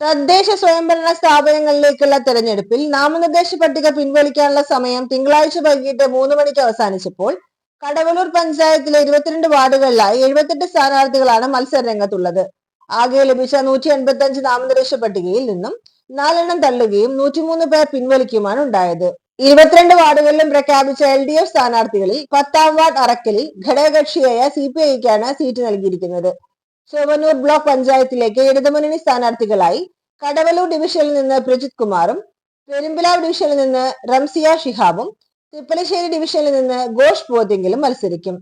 തദ്ദേശ സ്വയംഭരണ സ്ഥാപനങ്ങളിലേക്കുള്ള തെരഞ്ഞെടുപ്പിൽ നാമനിർദ്ദേശ പട്ടിക പിൻവലിക്കാനുള്ള സമയം തിങ്കളാഴ്ച വൈകിട്ട് മൂന്ന് മണിക്ക് അവസാനിച്ചപ്പോൾ കടവലൂർ പഞ്ചായത്തിലെ ഇരുപത്തിരണ്ട് വാർഡുകളിലായി എഴുപത്തെട്ട് സ്ഥാനാർത്ഥികളാണ് മത്സര രംഗത്തുള്ളത് ആകെ ലഭിച്ച നൂറ്റി എൺപത്തി അഞ്ച് നാമനിർദ്ദേശ പട്ടികയിൽ നിന്നും നാലെണ്ണം തള്ളുകയും നൂറ്റിമൂന്ന് പേർ പിൻവലിക്കുമാണ് ഉണ്ടായത്. ഇരുപത്തിരണ്ട് വാർഡുകളിലും പ്രഖ്യാപിച്ച എൽ ഡി എഫ് സ്ഥാനാർത്ഥികളിൽ പത്താം വാർഡ് അറക്കലിൽ ഘടകകക്ഷിയായ സി പി ഐക്കാണ് സീറ്റ് നൽകിയിരിക്കുന്നത്. ചൊവ്വന്നൂർ ബ്ലോക്ക് പഞ്ചായത്തിലേക്ക് ഇടതുമുന്നണി സ്ഥാനാർത്ഥികളായി കടവലൂർ ഡിവിഷനിൽ നിന്ന് പ്രജിത് കുമാറും പെരുമ്പിലാവ് ഡിവിഷനിൽ നിന്ന് റംസിയ ഷിഹാബും തിപ്പലശ്ശേരി ഡിവിഷനിൽ നിന്ന് ഘോഷ് പോതെങ്കിലും മത്സരിക്കും.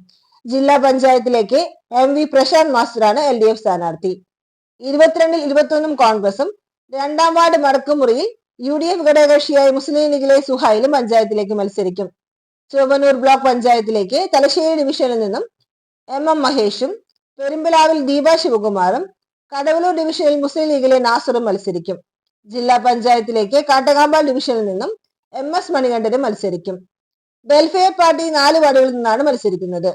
ജില്ലാ പഞ്ചായത്തിലേക്ക് എം വി പ്രശാന്ത് മാസ്റ്ററാണ് എൽ ഡി എഫ് സ്ഥാനാർത്ഥി. ഇരുപത്തിരണ്ടിൽ ഇരുപത്തൊന്നും കോൺഗ്രസും രണ്ടാം വാർഡ് മടക്കുമുറിയിൽ യു ഡി എഫ് ഘടകകക്ഷിയായ മുസ്ലിം ലീഗിലെ സുഹൈലും പഞ്ചായത്തിലേക്ക് മത്സരിക്കും. ചുവന്നൂർ ബ്ലോക്ക് പഞ്ചായത്തിലേക്ക് തലശ്ശേരി ഡിവിഷനിൽ നിന്നും എം എം മഹേഷും പെരുമ്പിലാവിൽ ദീപ ശിവകുമാറും കടവലൂർ ഡിവിഷനിൽ മുസ്ലിം ലീഗിലെ നാസറും മത്സരിക്കും. ജില്ലാ പഞ്ചായത്തിലേക്ക് കാട്ടകാമ്പാൽ ഡിവിഷനിൽ നിന്നും എം എസ് മണികണ്ഠനും മത്സരിക്കും. വെൽഫെയർ പാർട്ടി നാല് വാർഡുകളിൽ നിന്നാണ് മത്സരിക്കുന്നത്.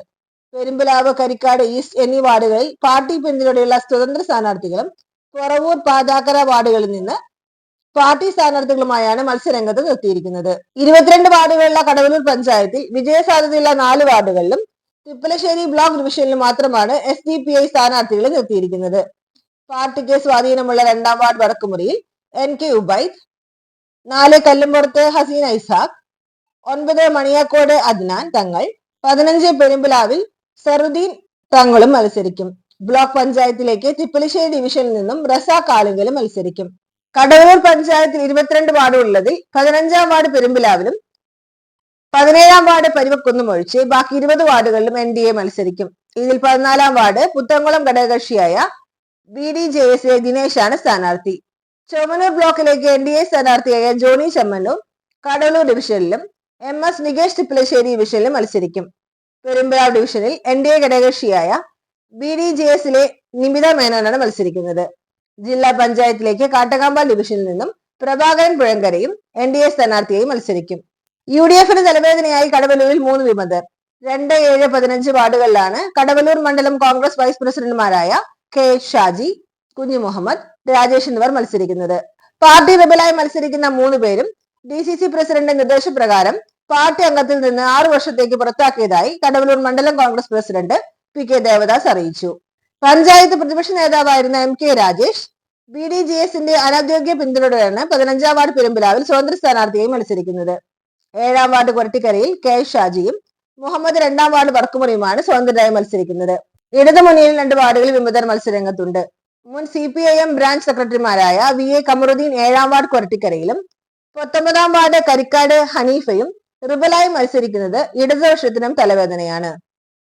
പെരുമ്പലാവ് കരിക്കാട് ഈസ്റ്റ് എന്നീ വാർഡുകളിൽ പാർട്ടി പിന്തുണയുള്ള സ്വതന്ത്ര സ്ഥാനാർത്ഥികളും കുറവൂർ പാതാക്കര വാർഡുകളിൽ നിന്ന് പാർട്ടി സ്ഥാനാർത്ഥികളുമായാണ് മത്സരരംഗത്ത് നിർത്തിയിരിക്കുന്നത്. ഇരുപത്തിരണ്ട് വാർഡുകളുള്ള കടവലൂർ പഞ്ചായത്തിൽ വിജയസാധ്യതയുള്ള നാല് വാർഡുകളിലും തിപ്പലശ്ശേരി ബ്ലോക്ക് ഡിവിഷനിൽ മാത്രമാണ് എസ് ഡി പി ഐ സ്ഥാനാർത്ഥികളെ നിർത്തിയിരിക്കുന്നത്. പാർട്ടിക്ക് സ്വാധീനമുള്ള രണ്ടാം വാർഡ് വടക്കുമുറിയിൽ എൻ കെ ഉബൈദ് നാല് കല്ലുംപുറത്ത് ഹസീൻ ഐസാഖ് ഒൻപത് മണിയാക്കോട് അദ്നാൻ തങ്ങൾ പതിനഞ്ച് പെരുമ്പിലാവിൽ സറുദ്ദീൻ തങ്ങളും മത്സരിക്കും. ബ്ലോക്ക് പഞ്ചായത്തിലേക്ക് തിപ്പലശ്ശേരി ഡിവിഷനിൽ നിന്നും റസാഖ് ആലുങ്കലും മത്സരിക്കും. കടവൂർ പഞ്ചായത്തിൽ ഇരുപത്തിരണ്ട് വാർഡുള്ളതിൽ പതിനഞ്ചാം വാർഡ് പെരുമ്പിലാവിലും പതിനേഴാം വാർഡ് പരിവക്കുന്നും ഒഴിച്ച് ബാക്കി ഇരുപത് വാർഡുകളിലും എൻ ഡി എ മത്സരിക്കും. ഇതിൽ പതിനാലാം വാർഡ് പുത്തംകുളം ഘടകകക്ഷിയായ ബി ഡി ജെ എസ് ദിനേശാണ് സ്ഥാനാർത്ഥി. ചുമനൂർ ബ്ലോക്കിലേക്ക് എൻ ഡി എ സ്ഥാനാർത്ഥിയായ ജോണി ചെമ്മന്നൂർ കടലൂർ ഡിവിഷനിലും എം എസ് നികേഷ് തിപ്പലശ്ശേരി ഡിവിഷനിലും മത്സരിക്കും. പെരുമ്പാവ് ഡിവിഷനിൽ എൻ ഡി എ ഘടകകക്ഷിയായ ബി ഡി ജെ എസിലെ നിമിത മേനോനാണ് മത്സരിക്കുന്നത്. ജില്ലാ പഞ്ചായത്തിലേക്ക് കാട്ടകാമ്പാൽ ഡിവിഷനിൽ നിന്നും പ്രഭാകരൻ പുഴങ്കരയും എൻ ഡി എ സ്ഥാനാർത്ഥിയായി മത്സരിക്കും. യു ഡി എഫിന് തലവേദനയായി കടവലൂരിൽ മൂന്ന് വിമതർ. രണ്ട് ഏഴ് പതിനഞ്ച് വാർഡുകളിലാണ് കടവലൂർ മണ്ഡലം കോൺഗ്രസ് വൈസ് പ്രസിഡന്റുമാരായ കെ ഷാജി കുഞ്ഞു മുഹമ്മദ് രാജേഷ് എന്നിവർ മത്സരിക്കുന്നത്. പാർട്ടി റിബലായി മത്സരിക്കുന്ന മൂന്ന് പേരും ഡി സി സി പ്രസിഡന്റ് നിർദ്ദേശപ്രകാരം പാർട്ടി അംഗത്തിൽ നിന്ന് ആറു വർഷത്തേക്ക് പുറത്താക്കിയതായി കടവലൂർ മണ്ഡലം Congress president P K Devadas അറിയിച്ചു. പഞ്ചായത്ത് പ്രതിപക്ഷ നേതാവായിരുന്ന M K Rajesh B D G എസിന്റെ അനൌദ്യോഗിക പിന്തുണയോടെയാണ് പതിനഞ്ചാം വാർഡ് പെരുമ്പിലാവിൽ സ്വതന്ത്ര സ്ഥാനാർത്ഥിയായി മത്സരിക്കുന്നത്. ഏഴാം വാർഡ് കൊരട്ടിക്കരയിൽ കെ ഷാജിയും മുഹമ്മദ് രണ്ടാം വാർഡ് വർക്കുമുറിയുമാണ് സ്വതന്ത്രരായി മത്സരിക്കുന്നത്. ഇടതു രണ്ട് വാർഡുകളിൽ വിമതർ മത്സരരംഗത്തുണ്ട്. മുൻ C P I M branch സെക്രട്ടറിമാരായ വി എ കമറുദ്ദീൻ ഏഴാം വാർഡ് കൊരട്ടിക്കരയിലും പത്തൊമ്പതാം വാർഡ് കരിക്കാട് ഹനീഫയും റിബലായി മത്സരിക്കുന്നത് ഇടതുപക്ഷത്തിനും തലവേദനയാണ്.